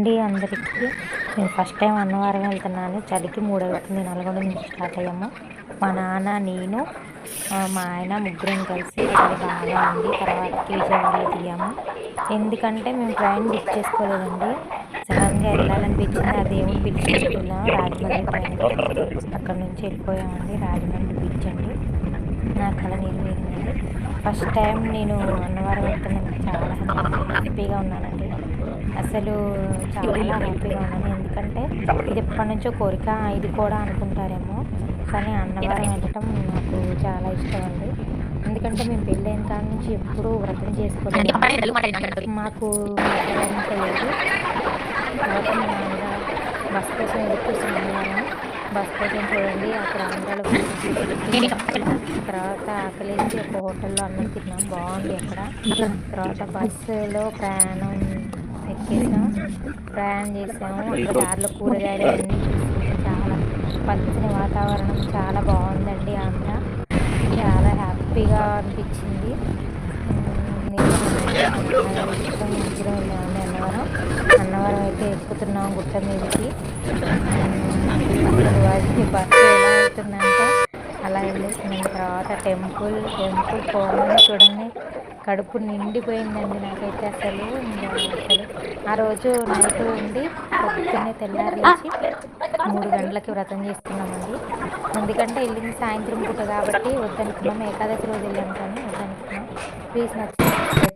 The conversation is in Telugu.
అండి అందరికీ. నేను ఫస్ట్ టైం అన్నవరం వెళ్తున్నాను. చలికి మూడవుతుంది నల్గొండ నుంచి స్టార్ట్ అయ్యాము. మా నాన్న నేను మా ఆయన ముగ్గురం కలిసి చలి బాగా ఉంది తర్వాతకి విజయవాడలో దిగాము. ఎందుకంటే మేము ట్రైన్ బుక్ చేసుకోలేదండి. సడన్గా వెళ్ళాలనిపించింది ఆ దేవుడు పిలిచిపోతున్నాం రాజమండ్రి ట్రైన్ అక్కడ నుంచి వెళ్ళిపోయామండి. రాజమండ్రి బీచ్ అండి. నా కళ నేను ఫస్ట్ టైం నేను అన్నవరం వెళ్తున్నందుకు చాలా హ్యాపీగా ఉన్నానండి. అసలు చాలా హ్యాపీగా ఉన్నాను. ఎందుకంటే ఇది ఎప్పటి నుంచో కోరిక ఇది కూడా అనుకుంటారేమో. కానీ అన్నవరం వెళ్ళటం నాకు చాలా ఇష్టం అండి ఎందుకంటే మేము పెళ్ళైన కాడి నుంచి ఎప్పుడూ వ్రతం చేసుకోలేదు. మాకు లేదు. బస్ కోసం ఎదుర్కొస్తున్నాను బస్ కోసం చూడండి అక్కడ ఆంధ్రాలో తర్వాత ఆకలేసి ఒక హోటల్లో అన్నం తిన్నాం. బాగుంది అక్కడ. తర్వాత బస్సులో ప్రయాణం ఎక్కేసాం. ప్రయాణం చేసాము. అక్కడ దారిలో కూరగాయలు అన్నీ చూసి చాలా పచ్చని వాతావరణం. చాలా బాగుందండి ఆంధ్ర. చాలా హ్యాపీగా అనిపించింది. నేను అన్నవరం అన్నవరం అయితే ఎక్కుతున్నాం గుట్ట మీదకి. ఉమ్, బస్సు ఎలా అవుతుందంటే అలా వెళ్ళేసిన తర్వాత టెంపుల్ టెంపుల్ పోగానే చూడండి కడుపు నిండిపోయిందండి నాకైతే అసలు. అసలు ఆ రోజు నైట్ ఉండి పొద్దున్నే తెల్లారి లేచి మూడు గంటలకి వ్రతం చేస్తున్నామండి. ఎందుకంటే వెళ్ళింది సాయంత్రం పూట కాబట్టి వద్దనుకున్నాం. ఏకాదశి రోజు వెళ్ళాం కానీ వద్దనుకున్నాం. ప్లీజ్ నచ్చింది